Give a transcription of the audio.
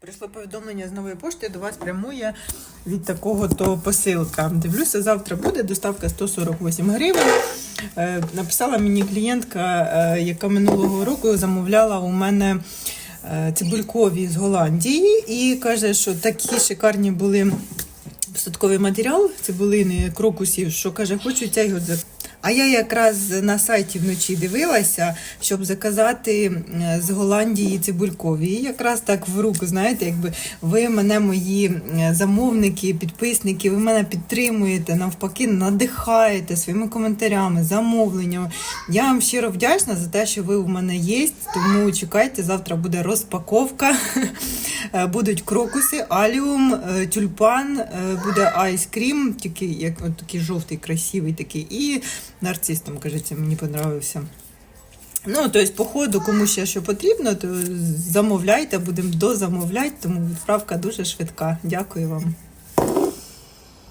Прийшло повідомлення з нової пошти, до вас прямує від такого то посилка. Дивлюся, завтра буде доставка 148 гривень. Е, написала мені клієнтка, е, яка минулого року замовляла у мене е, цибулькові з Голландії, і каже, що такі шикарні були посадковий матеріал цибулини, крокусів, що каже, хочу цей от а я якраз на сайті вночі дивилася, щоб заказати з Голландії цибулькові. І якраз так в руку, знаєте, якби ви мене, мої замовники, підписники, ви мене підтримуєте, навпаки, надихаєте своїми коментарями, замовленнями. Я вам щиро вдячна за те, що ви в мене є. Тому чекайте, завтра буде розпаковка. Е, Будуть крокуси, аліум, е, тюльпан, е, буде айскрім, тільки як от такий жовтий, красивий такий, і нарцис там, кажеться, мені подобався. Ну, тобто, по ходу, кому ще що потрібно, то замовляйте, будемо дозамовляти, тому відправка дуже швидка. Дякую вам.